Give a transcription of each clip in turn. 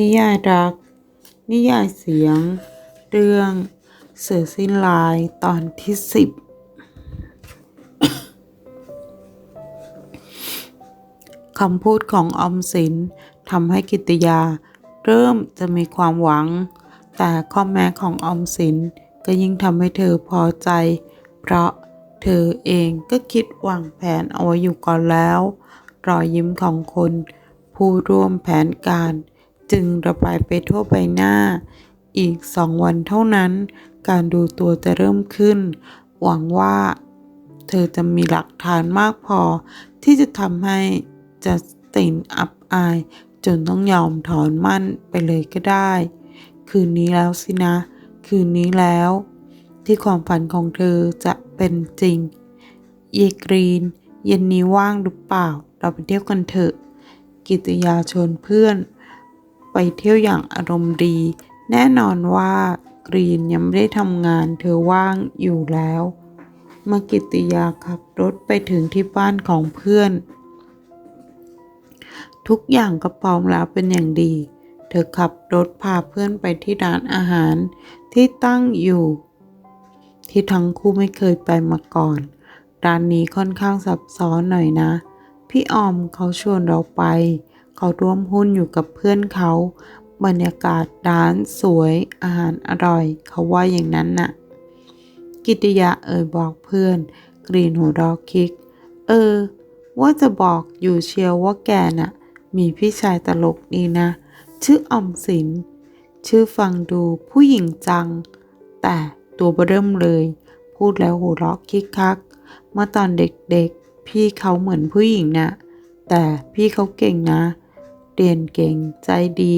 นิยายรัก นิยายเสียง เรื่องเสือสิ้นลายตอนที่สิบคำพูดของอมสินทำให้กิตยา เริ่มจะมีความหวัง แต่ข้อแม้ของอมสินก็ยิ่งทำให้เธอพอใจ เพราะเธอเองก็คิดวางแผนเอาไว้อยู่ก่อนแล้ว รอยยิ้มของคน ผู้ร่วมแผนการ จึงระบายไปทั่วใบหน้า อีกสองวันเท่านั้น การดูตัวจะเริ่มขึ้น หวังว่า เธอจะมีหลักฐานมากพอ ที่จะทำให้จัสตินอับอาย จนต้องยอมถอนมั่นไปเลยก็ได้ คืนนี้แล้วสินะ คืนนี้แล้ว ที่ความฝันของเธอจะเป็นจริง เยกรีน เย็นนี้ว่างหรือเปล่า เราไปเที่ยวกันเถอะ กิตยาชวนเพื่อน ไปเที่ยวอย่างอารมณ์ดี แน่นอนว่ากรีนยังไม่ได้ทำงานเธอว่างอยู่แล้วเมื่อกิติยาขับรถไปถึงที่บ้านของเพื่อน ทุกอย่างก็พร้อมแล้วเป็นอย่างดี เธอขับรถพาเพื่อนไปที่ร้านอาหารที่ตั้งอยู่ ที่ทั้งคู่ไม่เคยไปมาก่อน ร้านนี้ค่อนข้างซับซ้อนหน่อยนะ พี่ออมเขาชวนเราไป เขาร่วมหุ้นอยู่กับเพื่อนเขา บรรยากาศร้านสวยอาหารอร่อย เขาว่าอย่างนั้นน่ะ กิติยาเอ่ยบอกเพื่อน กรีนหัวเราะคิก เออ ว่าจะบอกอยู่เชียวว่าแกน่ะ มีพี่ชายตลกดีนะ ชื่ออมสิน ชื่อฟังดูผู้หญิงจัง แต่ตัวเบิ่มเลย พูดแล้วหัวเราะคิกคักเมื่อตอนเด็กๆ พี่เขาเหมือนผู้หญิงนะแต่พี่เขาเก่งนะ เรียนเก่งใจดี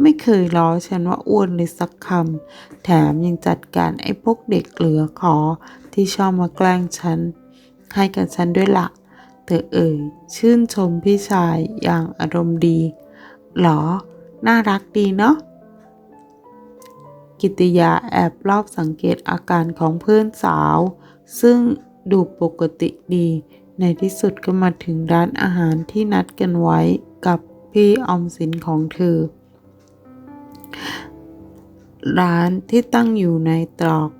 ไม่เคยล้อฉันว่าอ้วนเลยสักคำแถมยังจัดการไอ้พวกเด็กเหลือขอ ที่ชอบมาแกล้งฉัน ให้กับฉันด้วยละเธอเอ่ยชื่นชมพี่ชายอย่างอารมณ์ดีหรอ น่ารักดีเนาะกิติยาแอบรอบสังเกตอาการของเพื่อนสาว ซึ่งดูปกติดี ในที่สุดก็มาถึงร้านอาหารที่นัดกันไว้กับ พี่ออมสินของเธอ ร้านที่ตั้งอยู่ในตรอก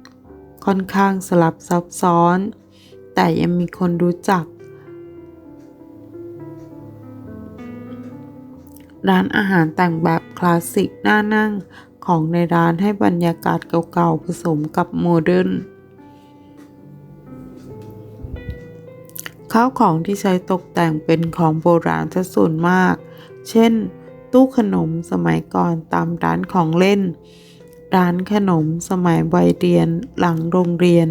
ค่อนข้างสลับซับซ้อน แต่ยังมีคนรู้จัก ร้านอาหารแต่งแบบคลาสสิกน่านั่งของในร้านให้บรรยากาศเก่าๆผสมกับโมเดิร์นข้าวของที่ใช้ตกแต่งเป็นของโบราณซะส่วนมาก เช่น ตู้ขนมสมัยก่อนตามร้านของเล่น ร้านขนมสมัยวัยเรียนหลังโรงเรียน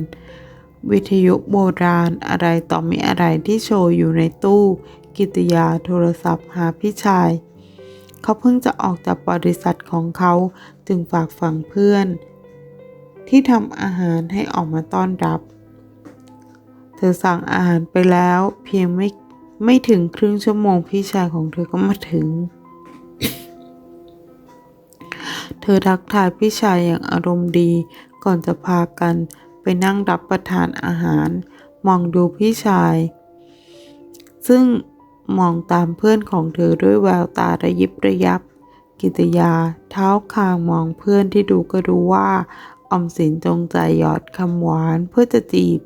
วิทยุโบราณอะไรต่อมีอะไรที่โชว์อยู่ในตู้ กิตยาโทรศัพท์หาพี่ชาย เขาเพิ่งจะออกจากบริษัทของเขาจึงฝากฝังเพื่อน ที่ทำอาหารให้ออกมาต้อนรับเธอสั่งอาหารไปแล้วเพียงไม่ ไม่ถึงครึ่งชั่วโมงพี่ชายของเธอก็มาถึง เธอทักทายพี่ชายอย่างอารมณ์ดี ก่อนจะพากันไปนั่งรับประทานอาหาร มองดูพี่ชาย ซึ่งมองตามเพื่อนของเธอด้วยแววตาระยิบระยับ กิตยา เท้าคางมองเพื่อนที่ดูก็รู้ว่า อมสินจงใจหยอดคำหวานเพื่อจะจีบ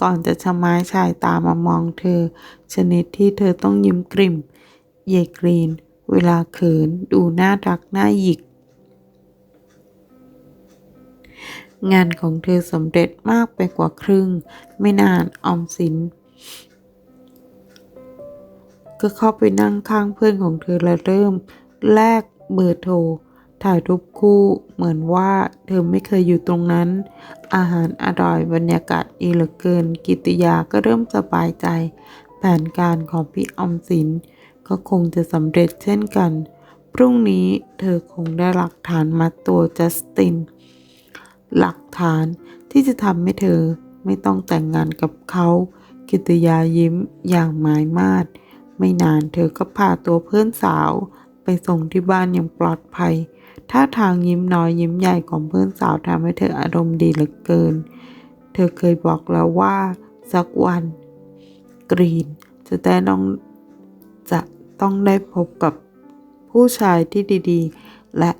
ก่อนจะชะม้ายชายตามามองเธอ ชนิดที่เธอต้องยิ้มกริ่ม เยกรีน เวลาเขินดูน่ารักน่าหยิก งานของเธอสำเร็จมากไปกว่าครึ่ง ไม่นานออมสิน ก็เข้าไปนั่งข้างเพื่อนของเธอและเริ่ม แลกเบอร์โทร ถ่ายรูปคู่เหมือนว่าเธอไม่เคยอยู่ตรงนั้น อาหารอร่อยบรรยากาศดีเหลือเกิน กิติยาก็เริ่มสบายใจ แผนการของพี่อมสิน ก็คงจะสำเร็จเช่นกัน พรุ่งนี้เธอคงได้หลักฐานมาตัวจัสติน หลักฐานที่จะทำให้เธอไม่ต้องแต่งงานกับเขา กิตยายิ้มอย่างหมายมาดไม่นานเธอก็พาตัวเพื่อนสาว ไปส่งที่บ้านอย่างปลอดภัย ท่าทางยิ้มน้อยยิ้มใหญ่ของเพื่อนสาวทำให้เธออารมณ์ดีเหลือเกิน เธอเคยบอกแล้วว่าสักวัน กรีนจะได้ต้องจะต้องได้พบกับผู้ชายที่ดี ๆ และ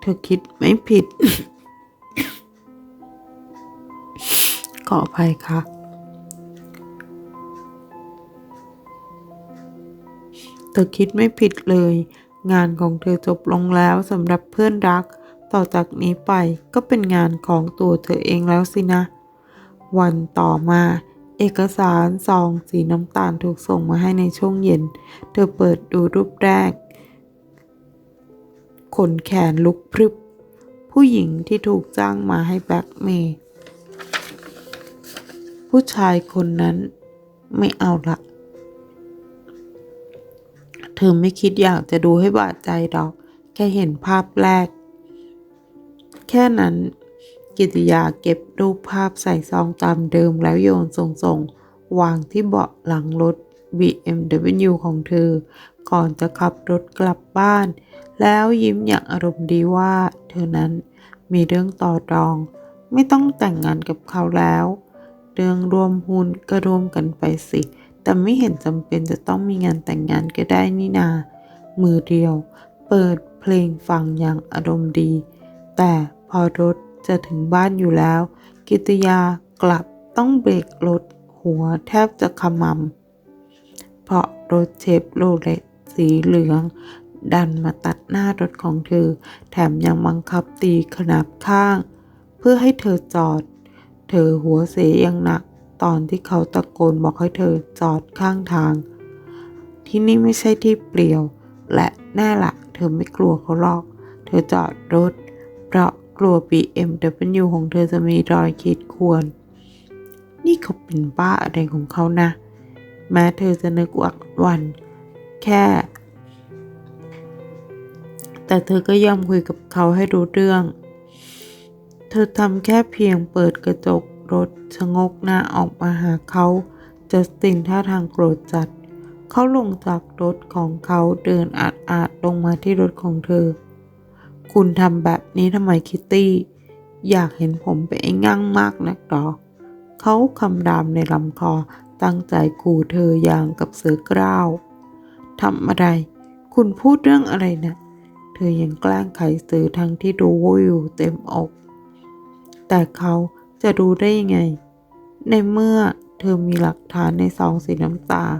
เธอคิดไม่ผิด ขออภัยค่ะเธอคิดไม่ผิดเลย งานของเธอจบลงแล้วสำหรับเพื่อนรัก ต่อจากนี้ไปก็เป็นงานของตัวเธอเองแล้วสินะ วันต่อมา เอกสารซองสีน้ำตาลถูกส่งมาให้ในช่วงเย็น เธอเปิดดูรูปแรก ขนแขนลุกพรึบ ผู้หญิงที่ถูกจ้างมาให้แบล็กเมย์ผู้ชายคนนั้นไม่เอาละ เธอไม่คิดอยากจะดูให้บาดใจดอก แค่เห็นภาพแรก แค่นั้น กิติยาเก็บรูปภาพใส่ซองตามเดิมแล้วโยนส่งๆ วางที่เบาะหลังรถ BMW ของเธอ ก่อนจะขับรถกลับบ้าน แล้วยิ้มอย่างอารมณ์ดีว่า เธอนั้นมีเรื่องต่อรอง ไม่ต้องแต่งงานกับเขาแล้ว เรื่องรวมหุ้นก็รวมกันไปสิ แต่ไม่เห็นจำเป็นจะต้องมีงานแต่งงานก็ได้นี่นา มือเดียว เปิดเพลงฟังอย่างอารมณ์ดี แต่พอรถจะถึงบ้านอยู่แล้ว กิตยากลับต้องเบรกรถหัวแทบจะขมำเพราะรถเชฟโรเลตสีเหลือง ดันมาตัดหน้ารถของเธอ แถมยังบังคับตีขนาบข้าง เพื่อให้เธอจอด เธอหัวเสียอย่างหนัก ตอนที่เขาตะโกนบอกให้เธอจอดข้างทาง ที่นี่ไม่ใช่ที่เปลี่ยว และแน่ละเธอไม่กลัวเขาหรอก เธอจอดรถ เพราะกลัว BMW ของเธอจะมีรอยขีดข่วน นี่เขาเป็นบ้าอะไรของเขานะ แม้เธอจะนึกว่าวัน แค่ แต่เธอก็ยอมคุยกับเขาให้รู้เรื่อง เธอทำแค่เพียงเปิดกระจก รถชะงกหน้าออกมาหาเขาจัสตินท่าทางโกรธจัด เขาลงจากรถของเขาเดินอาดอาดลงมาที่รถของเธอ คุณทำแบบนี้ทำไมคิตตี้ อยากเห็นผมเป็นไอ้งั่งมากนักหรอ เขาคำรามในลำคอตั้งใจขู่เธออย่างกับเสือกล้าวทำอะไร คุณพูดเรื่องอะไรนะเธอยังแกล้งไขเสือทั้งที่รู้ว่าอยู่เต็มอก แต่เขา จะรู้ได้ยังไง ในเมื่อเธอมีหลักฐานในซองสีน้ำตาล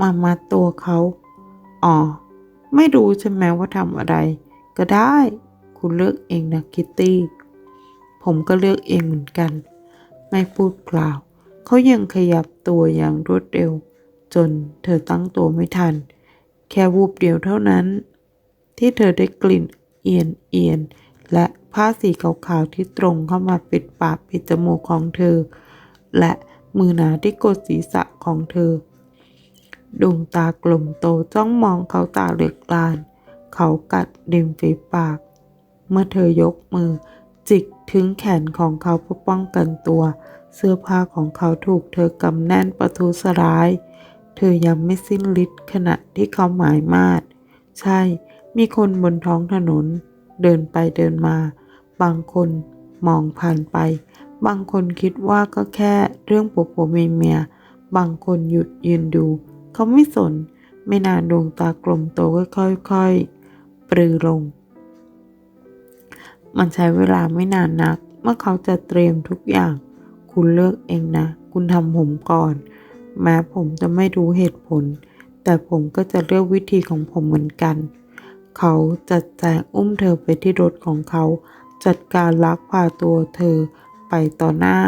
มามัดตัวเขา อ๋อ ไม่รู้ใช่ไหมว่าทำอะไร ก็ได้ คุณเลือกเองนะคิตตี้ ผมก็เลือกเองเหมือนกัน ไม่พูดกล่าว เขายังขยับตัวอย่างรวดเร็ว จนเธอตั้งตัวไม่ทัน แค่วูบเดียวเท่านั้น ที่เธอได้กลิ่นเอียนเอียนและ ผ้าสีขาวๆที่ตรงเข้ามาปิดปากปิดจมูกของเธอ และมือหนาที่กดศีรษะของเธอ ดวงตากลมโตจ้องมองเขาตาเหลือกลาน เขากัดริมฝีปาก เมื่อเธอยกมือ จิกถึงแขนของเขาเพื่อป้องกันตัว เสื้อผ้าของเขาถูกเธอกำแน่นประทุษร้าย เธอยังไม่สิ้นฤทธิ์ขณะที่เขาหมายมาด ใช่ มีคนบนท้องถนน เดินไปเดินมา บางคนมองผ่านไป บางคนคิดว่าก็แค่เรื่องผัวผัวเมียเมีย บางคนหยุดยืนดู เขาไม่สน ไม่นานดวงตากลมโตก็ค่อยๆ ปรือลง มันใช้เวลาไม่นานนัก เมื่อเขาจะเตรียมทุกอย่าง คุณเลือกเองนะ คุณทำผมก่อน แม้ผมจะไม่รู้เหตุผล แต่ผมก็จะเลือกวิธีของผมเหมือนกัน เขาจัดแจงอุ้มเธอไปที่รถของเขา จัดการลักพาตัวเธอไปต่อหน้า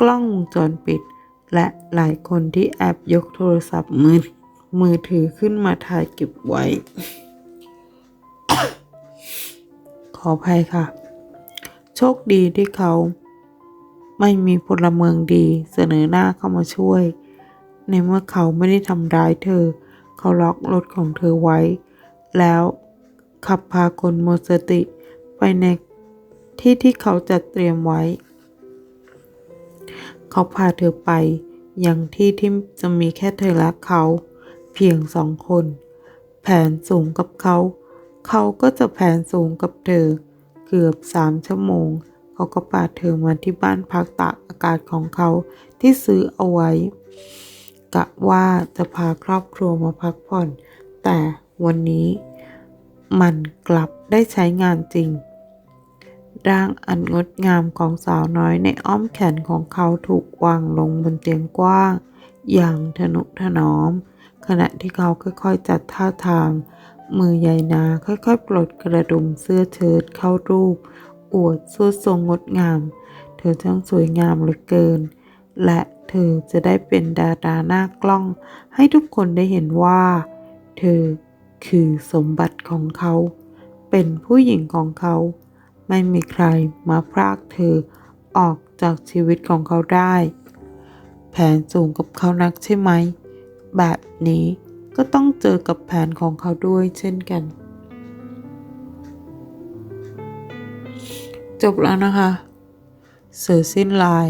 กล้องวงจรปิด และหลายคนที่แอบยกโทรศัพท์มือมือถือขึ้นมาถ่ายเก็บไว้ ขออภัยค่ะ โชคดีที่เขา ไม่มีพลเมืองดีเสนอหน้าเข้ามาช่วย ในเมื่อเขาไม่ได้ทำร้ายเธอ เขาล็อกรถของเธอไว้ แล้วขับพาคนหมดสติไปใน ที่ที่เขาจัดเตรียมไว้ เขาพาเธอไปยังที่ที่จะมีแค่เธอและเขา เพียงสองคน แผนสูงกับเขา เขาก็จะแผนสูงกับเธอ เกือบสามชั่วโมง เขาก็พาเธอมาที่บ้านพักตากอากาศของเขาที่ซื้อเอาไว้ กะว่าจะพาครอบครัวมาพักผ่อน แต่วันนี้มันกลับได้ใช้งานจริง ร่างอันงดงามของสาวน้อยในอ้อมแขนของเขาถูกวางลงบนเตียงกว้าง อย่างทนุถนอม ขณะที่เขาค่อยๆจัดท่าทาง มือใหญ่นาค่อยๆปลดกระดุมเสื้อเชิ้ตเข้ารูป อวดสวดทรงงดงาม เธอช่างสวยงามเหลือเกิน และเธอจะได้เป็นดาราหน้ากล้อง ให้ทุกคนได้เห็นว่า เธอคือสมบัติของเขา เป็นผู้หญิงของเขา ไม่มีใครมาพรากเธอออกจากชีวิตของเขาได้ แผนสูงกับเขานักใช่ไหม แบบนี้ก็ต้องเจอกับแผนของเขาด้วยเช่นกัน จบแล้วนะคะเสือสิ้นลาย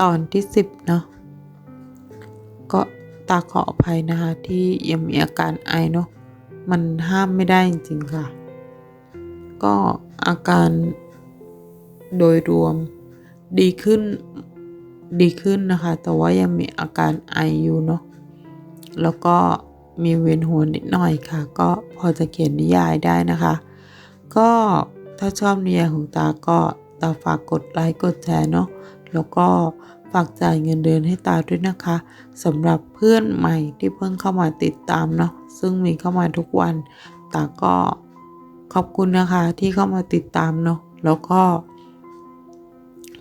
ตอนที่สิบเนาะก็ตาขออภัยนะคะที่ยังมีอาการไอเนาะมันห้ามไม่ได้จริงๆค่ะ ก็อาการโดยรวมดีขึ้นดีขึ้นนะคะ แต่ว่ายังมีอาการไออยู่เนาะแล้วก็มีเวียนหัวนิดหน่อยค่ะ ก็พอจะเขียนนิยายได้นะคะ ก็ถ้าชอบนิยายของตาก็ตาฝากกดไลค์กดแชร์เนาะแล้วก็ฝากจ่ายเงินเดือนให้ตาด้วยนะคะสำหรับเพื่อนใหม่ที่เพิ่งเข้ามาติดตามเนาะซึ่งมีเข้ามาทุกวันตาก็ ขอบคุณนะคะที่เข้ามาติดตามเนาะแล้วก็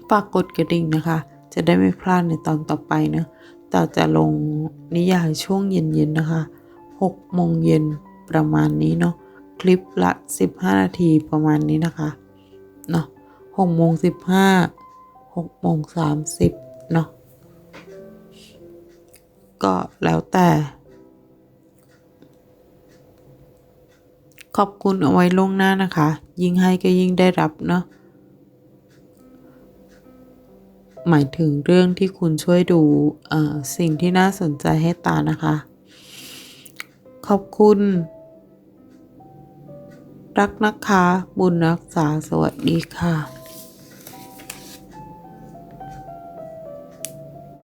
ฝากกดกระดิ่งนะคะ จะได้ไม่พลาดในตอนต่อไปเนาะตาจะลงนิยายช่วงเย็นๆนะคะ6โมงเย็นประมาณนี้เนาะคลิปละ 15 นาทีประมาณนี้นะคะเนาะ6โมง15 6โมง30เนาะก็แล้วแต่ ขอบคุณเอาไว้ล่วงหน้านะคะ ยิ่งให้ก็ยิ่งได้รับเนาะหมายถึงเรื่องที่คุณช่วยดูสิ่งที่น่าสนใจให้ตานะคะ ขอบคุณ รักนะคะ บุญรักษาสวัสดีค่ะ